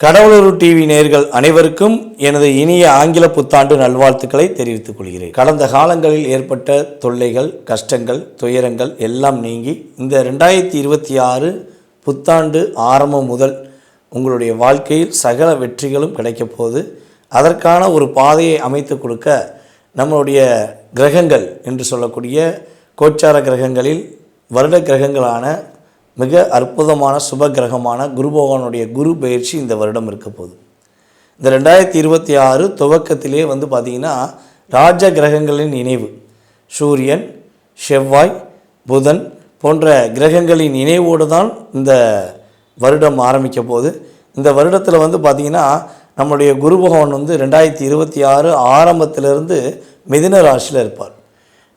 கடவுளூர் TV நேர்கள் அனைவருக்கும் எனது இனிய ஆங்கில புத்தாண்டு நல்வாழ்த்துக்களை தெரிவித்துக் கொள்கிறேன். கடந்த காலங்களில் ஏற்பட்ட தொல்லைகள் கஷ்டங்கள் துயரங்கள் எல்லாம் நீங்கி இந்த ரெண்டாயிரத்தி இருபத்தி ஆறு புத்தாண்டு ஆரம்பம் முதல் உங்களுடைய வாழ்க்கையில் சகல வெற்றிகளும் கிடைக்கப்போகுது அதற்கான ஒரு பாதையை அமைத்து கொடுக்க நம்மளுடைய கிரகங்கள் என்று சொல்லக்கூடிய கோச்சார கிரகங்களில் வருட கிரகங்களான மிக அற்புதமான சுப கிரகமான குரு பகவானுடைய குரு பயிற்சி இந்த வருடம் இருக்க போகுது. இந்த ரெண்டாயிரத்தி இருபத்தி ஆறு துவக்கத்திலே வந்து பார்த்திங்கன்னா ராஜ கிரகங்களின் இணைவு சூரியன் செவ்வாய் புதன் போன்ற கிரகங்களின் இணைவோடு தான் இந்த வருடம் ஆரம்பிக்க போகுது. இந்த வருடத்தில் வந்து பார்த்திங்கன்னா நம்முடைய குரு பகவான் வந்து ரெண்டாயிரத்தி இருபத்தி ஆறு ஆரம்பத்திலிருந்து மிதின ராசியில் இருப்பார்.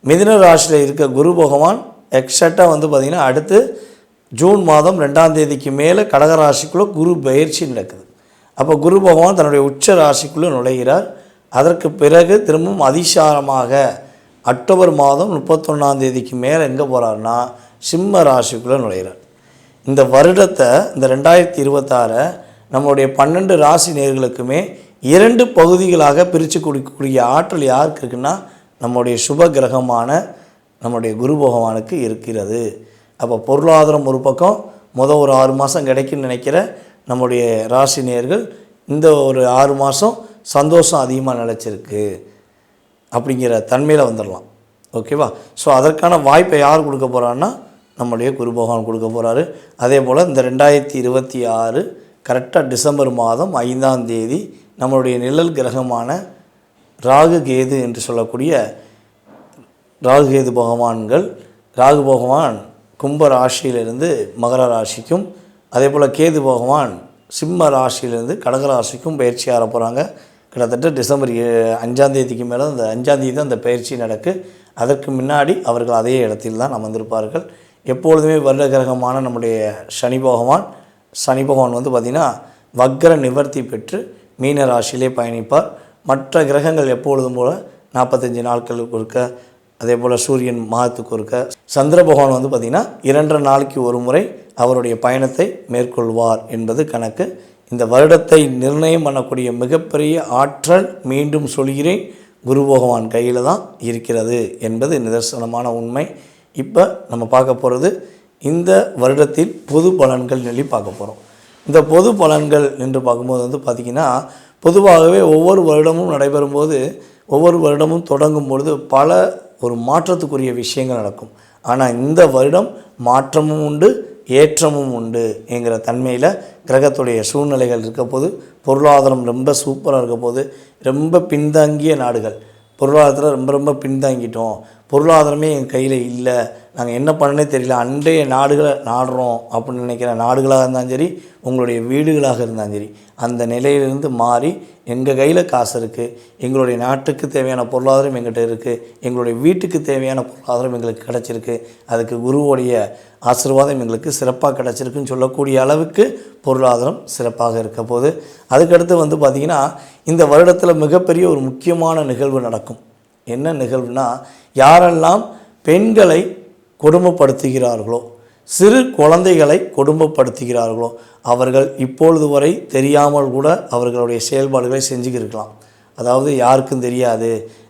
மிதின ராசியில் இருக்க குரு பகவான் எக்ஸாக்டாக வந்து பார்த்திங்கன்னா அடுத்து ஜூன் மாதம் ரெண்டாம் தேதிக்கு மேலே கடக ராசிக்குள்ளே குரு பயிற்சி நடக்குது. அப்போ குரு பகவான் தன்னுடைய உச்ச ராசிக்குள்ளே நுழைகிறார். அதற்கு பிறகு திரும்பவும் அதிசாரமாக அக்டோபர் மாதம் முப்பத்தொன்னாம் தேதிக்கு மேலே எங்கே போகிறாருன்னா சிம்ம ராசிக்குள்ளே நுழைகிறார். இந்த வருடத்தை இந்த ரெண்டாயிரத்தி இருபத்தாறை நம்மளுடைய பன்னெண்டு ராசி நேர்களுக்குமே இரண்டு பகுதிகளாக பிரித்து கொடுக்கக்கூடிய ஆற்றல் யாருக்கு இருக்குன்னா நம்முடைய சுப கிரகமான நம்முடைய குரு பகவானுக்கு இருக்கிறது. அப்போ பொருளாதாரம் ஒரு பக்கம் மொதல் ஒரு ஆறு மாதம் கிடைக்குன்னு நினைக்கிற நம்முடைய ராசி நேர்கள் இந்த ஒரு ஆறு மாதம் சந்தோஷம் அதிகமாக நிலச்சிருக்கு. அப்படிங்கிற தன்மையில் வந்துடலாம் ஓகேவா? ஸோ அதற்கான வாய்ப்பை யார் கொடுக்க போகிறான்னா நம்முடைய குரு பகவான் கொடுக்க போகிறாரு அதே போல் இந்த ரெண்டாயிரத்தி இருபத்தி ஆறு கரெக்டாக டிசம்பர் மாதம் ஐந்தாம் தேதி நம்மளுடைய நிழல் கிரகமான ராகு கேது என்று சொல்லக்கூடிய ராகு கேது பகவான்கள் ராகு பகவான் கும்ப ராசியிலிருந்து மகர ராசிக்கும் அதே போல் கேது பகவான் சிம்ம ராசியிலிருந்து கடக ராசிக்கும் பயிற்சி ஆற போகிறாங்க கிட்டத்தட்ட டிசம்பர் அஞ்சாந்தேதிக்கு மேலே அந்த அஞ்சாந்தேதி தான் அந்த பயிற்சி நடக்கு. அதற்கு முன்னாடி அவர்கள் அதே இடத்தில் தான் அமர்ந்திருப்பார்கள். எப்பொழுதுமே வருட கிரகமான நம்முடைய சனி பகவான் சனி பகவான் வந்து பார்த்திங்கன்னா வக்ர நிவர்த்தி பெற்று மீன ராசியிலே பயணிப்பார். மற்ற கிரகங்கள் எப்பொழுதும் போல நாற்பத்தஞ்சு நாட்களுக்கு கொடுக்க அதே போல் சூரியன் மாதத்துக்கு ஒருக்க சந்திர பகவான் வந்து பார்த்திங்கன்னா இரண்டரை நாளைக்கு ஒரு முறை அவருடைய பயணத்தை மேற்கொள்வார் என்பது கணக்கு. இந்த வருடத்தை நிர்ணயம் பண்ணக்கூடிய மிகப்பெரிய ஆற்றல் மீண்டும் சொல்கிறேன். குரு பகவான் கையில் தான் இருக்கிறது என்பது நிதர்சனமான உண்மை. இப்போ நம்ம பார்க்க போகிறது இந்த வருடத்தில் பொது பலன்கள் சொல்லி பார்க்க போகிறோம் இந்த பொது பலன்கள் என்று பார்க்கும்போது வந்து பார்த்திங்கன்னா பொதுவாகவே ஒவ்வொரு வருடமும் நடைபெறும்போது ஒவ்வொரு வருடமும் தொடங்கும் பொழுது பல ஒரு மாற்றத்துக்குரிய விஷயங்கள் நடக்கும். ஆனால் இந்த வருடம் மாற்றமும் உண்டு ஏற்றமும் உண்டு என்கிற தன்மையில் கிரகத்துடைய சூழ்நிலைகள் இருக்க போது பொருளாதாரம் ரொம்ப சூப்பராக இருக்க போது ரொம்ப பின்தங்கிய நாடுகள். பொருளாதாரத்தில் ரொம்ப ரொம்ப பின்தங்கிட்டோம். பொருளாதாரமே என் கையில் இல்லை. நாங்கள் என்ன பண்ணனே தெரியல. அன்றைய நாடுகளை நாடுறோம் அப்படின்னு நினைக்கிற நாடுகளாக இருந்தாலும் சரி உங்களுடைய வீடுகளாக இருந்தாலும் சரி அந்த நிலையிலிருந்து மாறி எங்கள் கையில் காசு இருக்குது எங்களுடைய நாட்டுக்கு தேவையான பொருளாதாரம் எங்கிட்ட இருக்குது எங்களுடைய வீட்டுக்கு தேவையான பொருளாதாரம் எங்களுக்கு கிடச்சிருக்கு அதுக்கு குருவுடைய ஆசீர்வாதம் எங்களுக்கு சிறப்பாக கிடச்சிருக்குன்னு சொல்லக்கூடிய அளவுக்கு பொருளாதாரம் சிறப்பாக இருக்க போது அதுக்கடுத்து வந்து பார்த்திங்கன்னா இந்த வருடத்தில் மிகப்பெரிய ஒரு முக்கியமான நிகழ்வு நடக்கும். என்ன நிகழ்வுனா யாரெல்லாம் பெண்களை கொடுமைப்படுத்துகிறார்களோ? சிறு குழந்தைகளை கொடுமைப்படுத்துகிறார்களோ? அவர்கள் இப்பொழுது வரை தெரியாமல் கூட அவர்களுடைய செயல்பாடுகளை செஞ்சுக்கிருக்கலாம். அதாவது யாருக்கும் தெரியாது.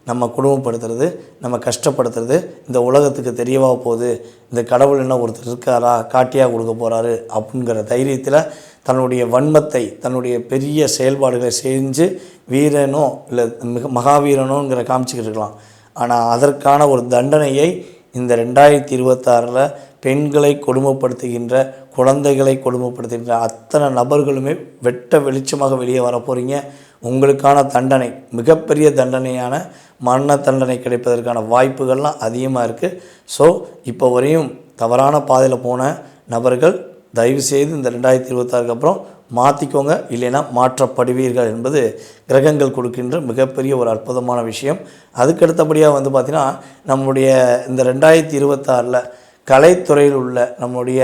நம்ம குடும்பப்படுத்துறது நம்ம கஷ்டப்படுத்துறது இந்த உலகத்துக்கு தெரியவா போகுது இந்த கடவுள் என்ன ஒருத்தர் இருக்காரா காட்டியாக கொடுக்க போகிறாரு அப்படிங்கிற தைரியத்தில் தன்னுடைய வன்மத்தை தன்னுடைய பெரிய செயல்பாடுகளை செஞ்சு வீரனோ இல்லை மிக மகாவீரனோங்கிற காமிச்சிக்கிட்டு இருக்கலாம். ஆனால் அதற்கான ஒரு தண்டனையை இந்த ரெண்டாயிரத்தி இருபத்தாறில் பெண்களை கொடுமைப்படுத்துகின்ற குழந்தைகளை கொடுமைப்படுத்துகின்ற அத்தனை நபர்களுமே வெட்ட வெளிச்சமாக வெளியே வர போகிறீங்க உங்களுக்கான தண்டனை மிகப்பெரிய தண்டனையான மரண தண்டனை கிடைப்பதற்கான வாய்ப்புகள்லாம் அதிகமாக இருக்குது ஸோ இப்போ வரையும் தவறான பாதையில் போன நபர்கள் தயவுசெய்து இந்த ரெண்டாயிரத்தி இருபத்தாறுக்கு அப்புறம் மாற்றிக்கோங்க இல்லைன்னா மாற்றப்படுவீர்கள் என்பது கிரகங்கள் கொடுக்கின்ற மிகப்பெரிய ஒரு அற்புதமான விஷயம். அதுக்கடுத்தபடியாக வந்து பார்த்திங்கன்னா நம்முடைய இந்த ரெண்டாயிரத்தி இருபத்தாறில் கலைத்துறையில் உள்ள நம்முடைய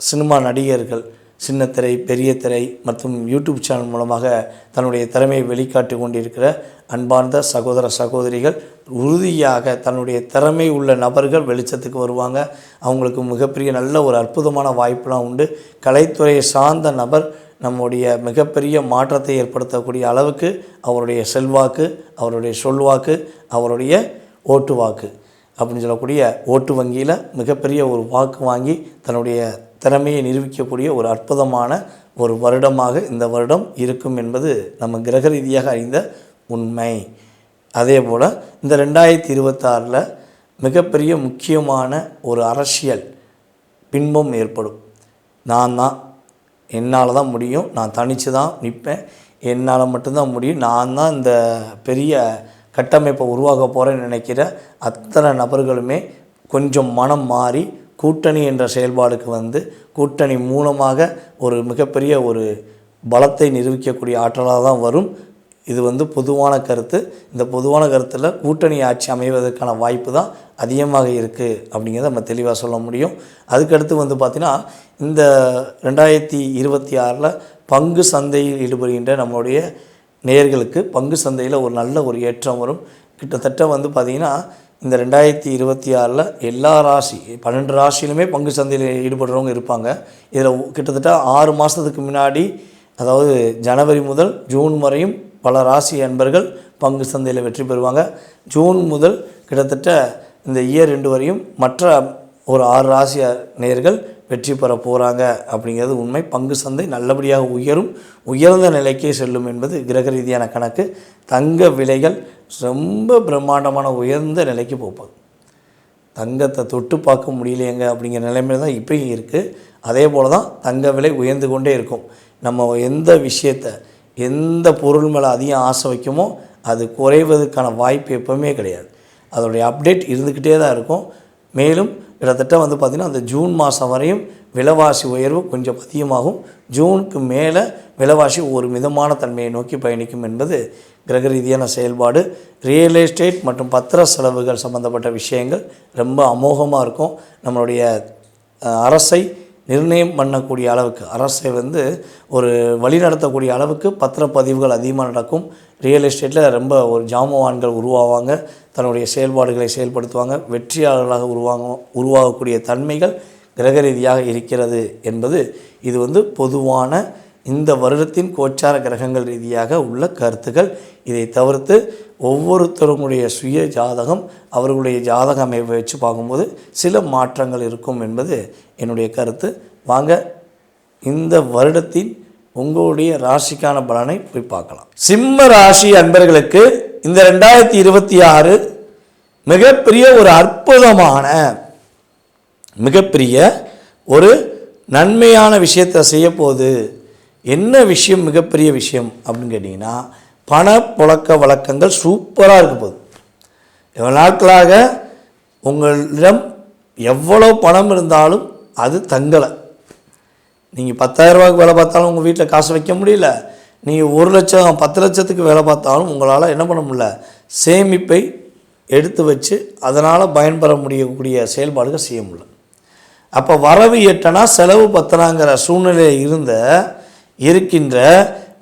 சினிமா நடிகர்கள் சின்ன திரை பெரிய திரை மற்றும் யூடியூப் சேனல் மூலமாக தன்னுடைய திறமையை வெளிக்காட்டி கொண்டிருக்கிற அன்பார்ந்த சகோதர சகோதரிகள் உறுதியாக தன்னுடைய திறமை உள்ள நபர்கள் வெளிச்சத்துக்கு வருவாங்க. அவங்களுக்கு மிகப்பெரிய நல்ல ஒரு அற்புதமான வாய்ப்புலாம் உண்டு. கலைத்துறையை சார்ந்த நபர் நம்முடைய மிகப்பெரிய மாற்றத்தை ஏற்படுத்தக்கூடிய அளவுக்கு அவருடைய செல்வாக்கு அவருடைய சொல்வாக்கு அவருடைய ஓட்டு வாக்கு அப்படின்னு சொல்லக்கூடிய ஓட்டு வங்கியில் மிகப்பெரிய ஒரு வாக்கு வாங்கி தன்னுடைய திறமையை நிரூபிக்கக்கூடிய ஒரு அற்புதமான ஒரு வருடமாக இந்த வருடம் இருக்கும் என்பது நம்ம கிரக ரீதியாக அறிந்த உண்மை. அதே போல் இந்த ரெண்டாயிரத்தி இருபத்தாறில் மிகப்பெரிய முக்கியமான ஒரு அரசியல் பின்பம் ஏற்படும். நான் தான் என்னால் தான் முடியும். நான் தனித்து தான் நிற்பேன் என்னால் மட்டும்தான் முடியும். நான் தான் இந்த பெரிய கட்டமைப்பை உருவாக்க போகிறேன்னு நினைக்கிற அத்தனை நபர்களுமே கொஞ்சம் மனம் மாறி கூட்டணி என்ற செயல்பாடுக்கு வந்து கூட்டணி மூலமாக ஒரு மிகப்பெரிய ஒரு பலத்தை நிரூபிக்கக்கூடிய ஆற்றலாக தான் வரும். இது வந்து பொதுவான கருத்து. இந்த பொதுவான கருத்தில் கூட்டணி ஆட்சி அமைவதற்கான வாய்ப்பு தான் அதிகமாக இருக்குது அப்படிங்கிறத நம்ம தெளிவாக சொல்ல முடியும். அதுக்கடுத்து வந்து பார்த்திங்கன்னா இந்த ரெண்டாயிரத்தி இருபத்தி ஆறில் பங்கு சந்தையில் ஈடுபடுகின்ற நம்மளுடைய நேர்களுக்கு பங்கு சந்தையில் ஒரு நல்ல ஒரு ஏற்றம் வரும். கிட்டத்தட்ட வந்து பார்த்திங்கன்னா இந்த ரெண்டாயிரத்தி இருபத்தி ஆறில் எல்லா ராசி பன்னெண்டு ராசியிலுமே பங்கு சந்தையில் ஈடுபடுறவங்க இருப்பாங்க. இதில் கிட்டத்தட்ட ஆறு மாதத்துக்கு முன்னாடி அதாவது ஜனவரி முதல் ஜூன் வரையும் பல ராசி அன்பர்கள் பங்கு சந்தையில் வெற்றி பெறுவாங்க. ஜூன் முதல் கிட்டத்தட்ட இந்த இயர் ரெண்டு வரையும் மற்ற ஒரு ஆறு ராசி நேயர்கள் வெற்றி பெற போகிறாங்க அப்படிங்கிறது உண்மை. பங்கு சந்தை நல்லபடியாக உயரும். உயர்ந்த நிலைக்கே செல்லும் என்பது கிரக ரீதியான கணக்கு. தங்க விலைகள் ரொம்ப பிரம்மாண்டமான உயர்ந்த நிலைக்கு போப்பாங்க தங்கத்தை தொட்டு பார்க்க முடியலையேங்க அப்படிங்கிற நிலைமையில் தான் இப்பயும் இருக்குது அதே போல் தான் தங்க விலை உயர்ந்து கொண்டே இருக்கும். நம்ம எந்த விஷயத்தை எந்த பொருள் மேலே அதிகம் ஆசை வைக்குமோ அது குறைவதற்கான வாய்ப்பு எப்போவுமே கிடையாது. அதோடைய அப்டேட் இருந்துக்கிட்டே தான் இருக்கும். மேலும் கிட்டத்தட்ட வந்து பார்த்திங்கன்னா அந்த ஜூன் மாதம் வரையும் விலைவாசி உயர்வு கொஞ்சம் அதிகமாகும். ஜூனுக்கு மேலே விலைவாசி ஒரு மிதமான தன்மையை நோக்கி பயணிக்கும் என்பது கிரக ரீதியான செயல்பாடு. ரியல் எஸ்டேட் மற்றும் பத்திர செலவுகள் சம்மந்தப்பட்ட விஷயங்கள் ரொம்ப அமோகமாக இருக்கும். நம்மளுடைய அரசை நிர்ணயம் பண்ணக்கூடிய அளவுக்கு அரசை வந்து ஒரு வழி நடத்தக்கூடிய அளவுக்கு பத்திரப்பதிவுகள் அதிகமாக நடக்கும். ரியல் எஸ்டேட்டில் ரொம்ப ஒரு ஜாமவான்கள் உருவாவாங்க. தன்னுடைய செயல்பாடுகளை செயல்படுத்துவாங்க. வெற்றியாளர்களாக உருவாங்க உருவாகக்கூடிய தன்மைகள் கிரக ரீதியாக இருக்கிறது என்பது இது வந்து பொதுவான இந்த வருடத்தின் கோச்சார கிரகங்கள் ரீதியாக உள்ள கருத்துக்கள் இதை தவிர்த்து ஒவ்வொருத்தருடைய சுய ஜாதகம் அவர்களுடைய ஜாதக அமைப்பை வச்சு பார்க்கும்போது சில மாற்றங்கள் இருக்கும் என்பது என்னுடைய கருத்து. வாங்க இந்த வருடத்தின் உங்களுடைய ராசிக்கான பலனை போய் பார்க்கலாம். சிம்ம ராசி அன்பர்களுக்கு இந்த ரெண்டாயிரத்தி இருபத்தி ஆறு மிகப்பெரிய ஒரு அற்புதமான மிகப்பெரிய ஒரு நன்மையான விஷயத்தை செய்யப்போகுது. என்ன விஷயம் மிகப்பெரிய விஷயம் அப்படின்னு கேட்டிங்கன்னா பணப்புழக்க வழக்கங்கள் சூப்பராக இருக்க போகுது. இவ்வளோ நாட்களாக உங்களிடம் எவ்வளோ பணம் இருந்தாலும் அது தங்கலை. நீங்கள் பத்தாயிரரூபாய்க்கு வேலை பார்த்தாலும் உங்கள் வீட்டில் காசு வைக்க முடியல. நீங்கள் ஒரு லட்சம் பத்து லட்சத்துக்கு வேலை பார்த்தாலும் உங்களால் என்ன பண்ண முடியல? சேமிப்பை எடுத்து வச்சு அதனால் பயன்பெற முடியக்கூடிய செயல்பாடுகள் செய்ய முடியல. அப்போ வரவு எட்டனா செலவு பத்தனாங்கிற சூழ்நிலையில் இருந்த இருக்கின்ற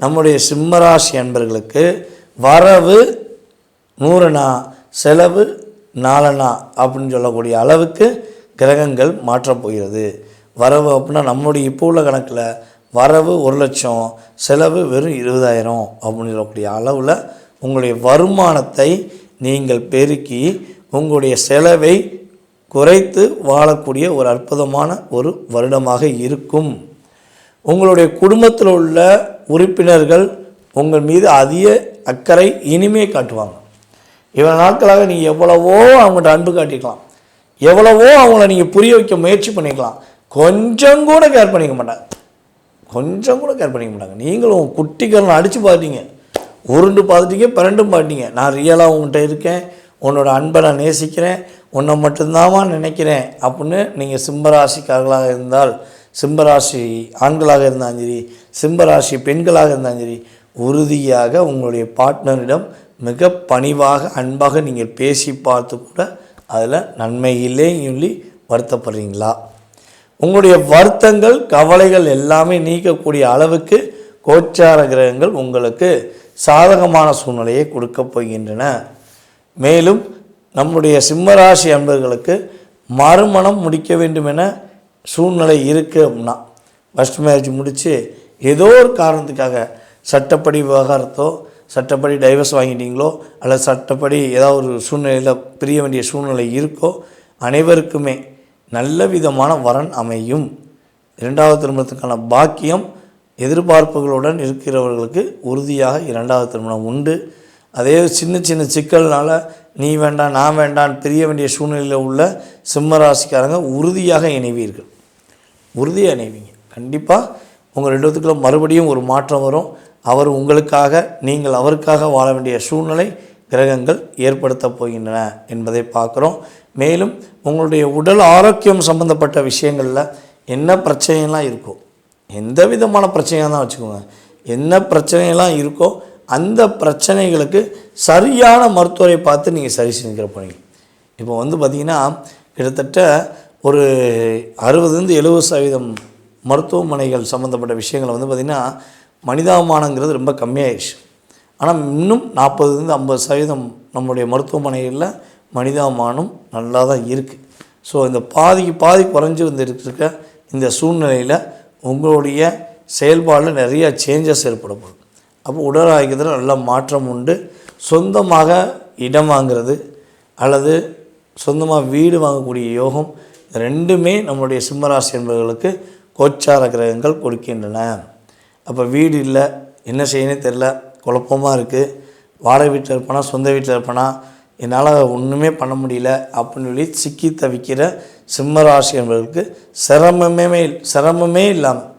நம்முடைய சிம்மராசி அன்பர்களுக்கு வரவு நூறுனா செலவு நாலனா அப்படின்னு சொல்லக்கூடிய அளவுக்கு கிரகங்கள் மாற்றப் போகிறது. வரவு அப்படின்னா நம்முடைய இப்போ உள்ள கணக்கில் வரவு ஒரு லட்சம் செலவு வெறும் இருபதாயிரம் அப்படின்னு சொல்லக்கூடிய அளவில் உங்களுடைய வருமானத்தை நீங்கள் பெருக்கி உங்களுடைய செலவை குறைத்து வாழக்கூடிய ஒரு அற்புதமான ஒரு வருடமாக இருக்கும். உங்களுடைய குடும்பத்தில் உள்ள உறுப்பினர்கள் உங்கள் மீது அதிக அக்கறை இனிமே காட்டுவாங்க. இவ்வளோ நாட்களாக நீங்கள் எவ்வளவோ அவங்கள்ட்ட அன்பு காட்டிக்கலாம் எவ்வளவோ அவங்கள நீங்கள் புரிய வைக்க முயற்சி பண்ணிக்கலாம் கொஞ்சம் கூட கேர் பண்ணிக்க மாட்டாங்க. கொஞ்சம் கூட கேர் பண்ணிக்க மாட்டாங்க. நீங்களும் குட்டிக்கரனை அடித்து பார்த்தீங்க உருண்டு பார்த்துட்டீங்க பிறண்டும் பார்த்தீங்க நான் ரியலாக உங்கள்கிட்ட இருக்கேன். உன்னோட அன்பை நான் நேசிக்கிறேன். உன்னை மட்டும்தாமா நினைக்கிறேன் அப்படின்னு நீங்கள் சிம்மராசிக்காரர்களாக இருந்தால் சிம்மராசி ஆண்களாக இருந்தாலும் சரி சிம்மராசி பெண்களாக இருந்தாலும் சரி உறுதியாக உங்களுடைய பார்ட்னரிடம் மிக பணிவாக அன்பாக நீங்கள் பேசி பார்த்து கூட அதில் நன்மையிலே சொல்லி வருத்தப்படுறீங்களா? உங்களுடைய வருத்தங்கள் கவலைகள் எல்லாமே நீக்கக்கூடிய அளவுக்கு கோச்சார கிரகங்கள் உங்களுக்கு சாதகமான சூழ்நிலையை கொடுக்கப் போகின்றன. மேலும் நம்முடைய சிம்மராசி அன்பர்களுக்கு மறுமணம் முடிக்க வேண்டும் என சூழ்நிலை இருக்குது அப்படின்னா ஃபஸ்ட் மேரேஜ் முடித்து ஏதோ ஒரு காரணத்துக்காக சட்டப்படி விவகாரத்தோ சட்டப்படி டைவர்ஸ் வாங்கிட்டீங்களோ அல்லது சட்டப்படி ஏதாவது ஒரு சூழ்நிலையில் பிரிய வேண்டிய சூழ்நிலை இருக்கோ அனைவருக்குமே நல்ல விதமான வரன் அமையும். இரண்டாவது திருமணத்துக்கான பாக்கியம் எதிர்பார்ப்புகளுடன் இருக்கிறவர்களுக்கு உறுதியாக இரண்டாவது திருமணம் உண்டு. அதே சின்ன சின்ன சிக்கல்னால் நீ வேண்டாம் நான் வேண்டாம் பிரிய வேண்டிய சூழ்நிலையில் உள்ள சிம்ம ராசிக்காரங்க உறுதியாக இணைவீர்கள். உறுதியாக இணைவீங்க. கண்டிப்பாக உங்கள் ரெண்டுத்துக்குள்ள மறுபடியும் ஒரு மாற்றம் வரும். அவர் உங்களுக்காக நீங்கள் அவருக்காக வாழ வேண்டிய சூழ்நிலை கிரகங்கள் ஏற்படுத்தப் போகின்றன என்பதை பார்க்குறோம். மேலும் உங்களுடைய உடல் ஆரோக்கியம் சம்பந்தப்பட்ட விஷயங்களில் என்ன பிரச்சனையெல்லாம் இருக்கோ எந்த விதமான பிரச்சனையாக தான் வச்சுக்கோங்க. என்ன பிரச்சனையெல்லாம் இருக்கோ அந்த பிரச்சனைகளுக்கு சரியான மருத்துவரை பார்த்து நீங்கள் சரி செஞ்சுக்கிற போனீங்க இப்போ வந்து பார்த்திங்கன்னா கிட்டத்தட்ட ஒரு அறுபதுலேருந்து எழுபது சதவீதம் மருத்துவமனைகள் சம்மந்தப்பட்ட விஷயங்களை வந்து பார்த்திங்கன்னா மனிதாபிமானங்கிறது ரொம்ப கம்மியாயிடுச்சு. ஆனால் இன்னும் நாற்பதுலேருந்து ஐம்பது சதவீதம் நம்மளுடைய மருத்துவமனைகளில் மனிதாபிமானம் நல்லா தான் இருக்குது ஸோ இந்த பாதிக்கு பாதி குறைஞ்சி வந்து இருக்க இந்த சூழ்நிலையில் உங்களுடைய செயல்பாடில் நிறைய சேஞ்சஸ் ஏற்பட போகுது. அப்போ உடல் ஆரோக்கியத்தில் நல்ல மாற்றம் உண்டு. சொந்தமாக இடம் வாங்கிறது அல்லது சொந்தமாக வீடு வாங்கக்கூடிய யோகம் ரெண்டுமே நம்மளுடைய சிம்மராசி என்பவர்களுக்கு கோச்சார கிரகங்கள் கொடுக்கின்றன. அப்போ வீடு இல்லை என்ன செய்யணும் தெரில குழப்பமாக இருக்குது வாடகை வீட்டில் இருப்பேனா சொந்த வீட்டில் இருப்பனா என்னால் ஒன்றுமே பண்ண முடியல அப்படின்னு சொல்லி சிக்கி தவிக்கிற சிம்மராசி என்பவர்களுக்கு சிரமமே சிரமமே இல்லாமல்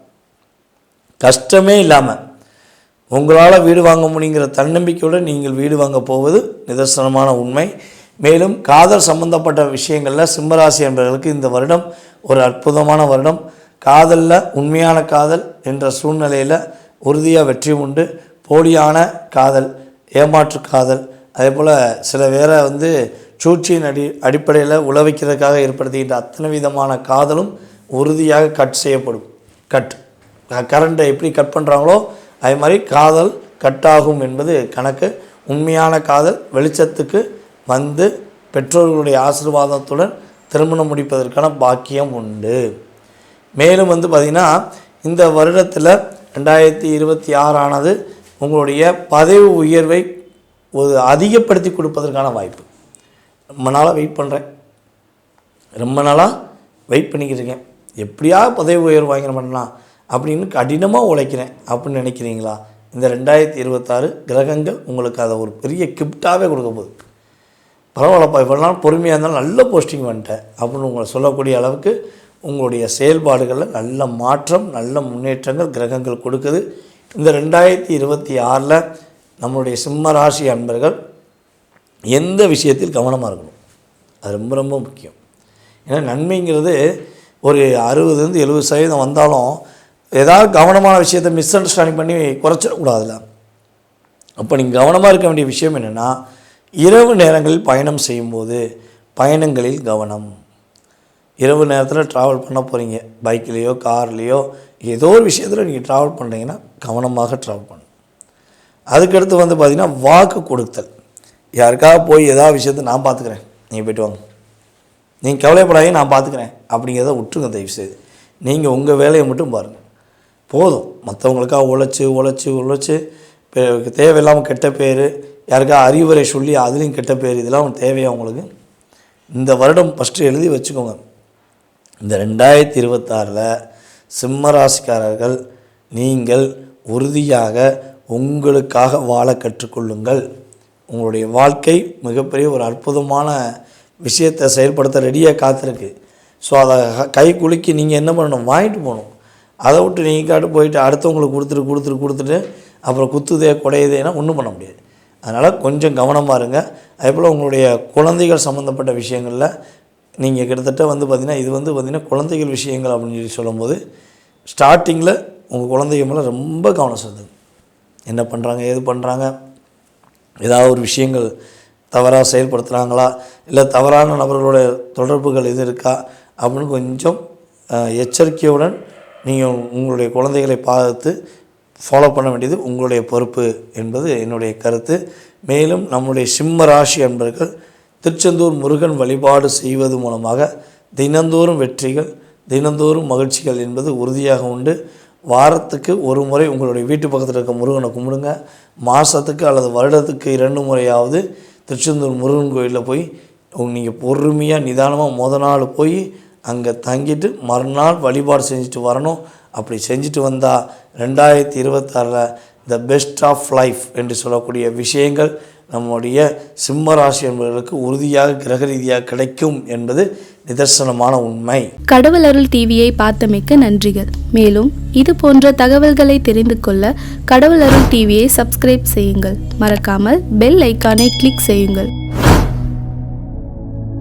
கஷ்டமே இல்லாமல் உங்களால் வீடு வாங்க முடியுங்கிற தன்னம்பிக்கையோடு நீங்கள் வீடு வாங்க போவது நிதர்சனமான உண்மை. மேலும் காதல் சம்பந்தப்பட்ட விஷயங்களில் சிம்மராசி என்பவர்களுக்கு இந்த வருடம் ஒரு அற்புதமான வருடம். காதலில் உண்மையான காதல் என்ற சூழ்நிலையில் உறுதியாக வெற்றி உண்டு. போலியான காதல் ஏமாற்று காதல் அதே போல் சில பேரை வந்து சூழ்ச்சியின் அடி அடிப்படையில் உழவைக்கிறதுக்காக ஏற்படுத்துகின்ற அத்தனை விதமான காதலும் உறுதியாக கட் செய்யப்படும். கட் கரண்ட்டை எப்படி கட் பண்ணுறாங்களோ அதே மாதிரி காதல் கட்டாகும் என்பது கணக்கு. உண்மையான காதல் வெளிச்சத்துக்கு வந்து பெற்றோர்களுடைய ஆசீர்வாதத்துடன் திருமணம் முடிப்பதற்கான பாக்கியம் உண்டு. மேலும் வந்து பார்த்திங்கன்னா இந்த வருடத்தில் ரெண்டாயிரத்தி இருபத்தி ஆறானது உங்களுடைய பதவி உயர்வை ஒரு அதிகப்படுத்தி கொடுப்பதற்கான வாய்ப்பு. ரொம்ப நாளாக வெயிட் பண்ணுறேன் ரொம்ப நாளாக வெயிட் பண்ணிக்கிட்டு இருக்கேன். எப்படியாவது பதவி உயர்வு வாங்கிற பண்ணலாம் அப்படின்னு கடினமாக உழைக்கிறேன். அப்படின்னு நினைக்கிறீங்களா? இந்த ரெண்டாயிரத்தி இருபத்தாறு கிரகங்கள் உங்களுக்கு அதை ஒரு பெரிய கிஃப்டாகவே கொடுக்க போகுது. பரவாயில்லப்பா இவ்வளோ நாள் பொறுமையாக இருந்தாலும் நல்ல போஸ்டிங் வந்துட்டேன். அப்படின்னு உங்களை சொல்லக்கூடிய அளவுக்கு உங்களுடைய செயல்பாடுகளில் நல்ல மாற்றம் நல்ல முன்னேற்றங்கள் கிரகங்கள் கொடுக்குது. இந்த ரெண்டாயிரத்தி இருபத்தி ஆறில் நம்மளுடைய சிம்ம ராசி அன்பர்கள் எந்த விஷயத்தில் கவனமாக இருக்கணும்? அது ரொம்ப ரொம்ப முக்கியம். ஏன்னா நன்மைங்கிறது ஒரு அறுபதுலேருந்து எழுபது சதவீதம் வந்தாலும் ஏதாவது கவனமான விஷயத்தை மிஸ் அண்டர்ஸ்டாண்டிங் பண்ணி குறைச்சிடக்கூடாதுல்ல. அப்போ நீங்கள் கவனமாக இருக்க வேண்டிய விஷயம் என்னென்னா இரவு நேரங்களில் பயணம் செய்யும்போது பயணங்களில் கவனம். இரவு நேரத்தில் ட்ராவல் பண்ண போகிறீங்க பைக்லேயோ கார்லேயோ ஏதோ ஒரு விஷயத்தில் நீங்கள் ட்ராவல் பண்ணுறீங்கன்னா கவனமாக ட்ராவல் பண்ணு. அதுக்கடுத்து வந்து பார்த்திங்கன்னா வாக்கு கொடுத்தல். யாருக்காக போய் ஏதாவது விஷயத்த நான் பார்த்துக்கிறேன் நீங்கள் போய்ட்டு வாங்க. நீங்கள் கவலைப்படாதீங்க நான் பார்த்துக்கிறேன் அப்படிங்கிறத விட்டுருங்க தயவு செய்து நீங்கள் உங்கள் வேலையை மட்டும் பாருங்கள் போதும். மற்றவங்களுக்காக உழைச்சி உழைச்சி உழைச்சி இப்போ தேவையில்லாமல் கெட்ட பேர் யாருக்கா அறிவுரை சொல்லி அதுலேயும் கெட்ட பேர் இதெல்லாம் தேவையா உங்களுக்கு? இந்த வருடம் ஃபஸ்ட்டு எழுதி வச்சுக்கோங்க. இந்த ரெண்டாயிரத்தி இருபத்தாறில் சிம்ம ராசிக்காரர்கள் நீங்கள் உறுதியாக உங்களுக்காக வாழ கற்றுக்கொள்ளுங்கள். உங்களுடைய வாழ்க்கை மிகப்பெரிய ஒரு அற்புதமான விஷயத்தை செயல்படுத்த ரெடியாக காத்திருக்கு. ஸோ அதை கை குலுக்கி நீங்கள் என்ன பண்ணணும்? வாங்கிட்டு போகணும். அதை விட்டு நீங்கள் காட்டு போயிட்டு அடுத்தவங்களுக்கு கொடுத்துட்டு கொடுத்துட்டு கொடுத்துட்டு அப்புறம் குத்துதே குடையுதேன்னா ஒன்றும் பண்ண முடியாது. அதனால் கொஞ்சம் கவனமாக இருங்க. அதே போல் உங்களுடைய குழந்தைகள் சம்மந்தப்பட்ட விஷயங்களில் நீங்கள் கிட்டத்தட்ட வந்து பார்த்திங்கன்னா இது வந்து பார்த்திங்கன்னா குழந்தைகள் விஷயங்கள் அப்படின்னு சொல்லி சொல்லும்போது ஸ்டார்டிங்கில் உங்கள் குழந்தைங்க மேலே ரொம்ப கவனம் செலுத்துங்க. என்ன பண்ணுறாங்க ஏது பண்ணுறாங்க ஏதாவது ஒரு விஷயங்கள் தவறாக செயல்படுத்துகிறாங்களா இல்லை தவறான நபர்களுடைய தொடர்புகள் எது இருக்கா? அப்படின்னு கொஞ்சம் எச்சரிக்கையுடன் நீங்கள் உங்களுடைய குழந்தைகளை பார்த்து ஃபாலோ பண்ண வேண்டியது உங்களுடைய பொறுப்பு என்பது என்னுடைய கருத்து. மேலும் நம்முடைய சிம்ம ராசி அன்பர்கள் திருச்செந்தூர் முருகன் வழிபாடு செய்வது மூலமாக தினந்தோறும் வெற்றிகள் தினந்தோறும் மகிழ்ச்சிகள் என்பது உறுதியாக உண்டு. வாரத்துக்கு ஒரு முறை உங்களுடைய வீட்டு பக்கத்தில் இருக்க முருகனை கும்பிடுங்க. மாதத்துக்கு அல்லது வருடத்துக்கு இரண்டு முறையாவது திருச்செந்தூர் முருகன் கோயிலில் போய் நீங்கள் பொறுமையாக நிதானமாக முத நாள் போய் அங்கே தங்கிட்டு மறுநாள் வழிபாடு செஞ்சுட்டு வரணும். அப்படி செஞ்சுட்டு வந்தால் ரெண்டாயிரத்தி இருபத்தாறில் த பெஸ்ட் ஆஃப் லைஃப் என்று சொல்லக்கூடிய விஷயங்கள் நம்முடைய சிம்ம ராசி என்பவர்களுக்கு உறுதியாக கிரக ரீதியாக கிடைக்கும் என்பது நிதர்சனமான உண்மை. கடவுள் அருள் டிவியை பார்த்தமைக்க நன்றிகள். மேலும் இது போன்ற தகவல்களை தெரிந்து கொள்ள கடவுள் அருள் டிவியை சப்ஸ்கிரைப் செய்யுங்கள். மறக்காமல் பெல் ஐக்கானை கிளிக் செய்யுங்கள்.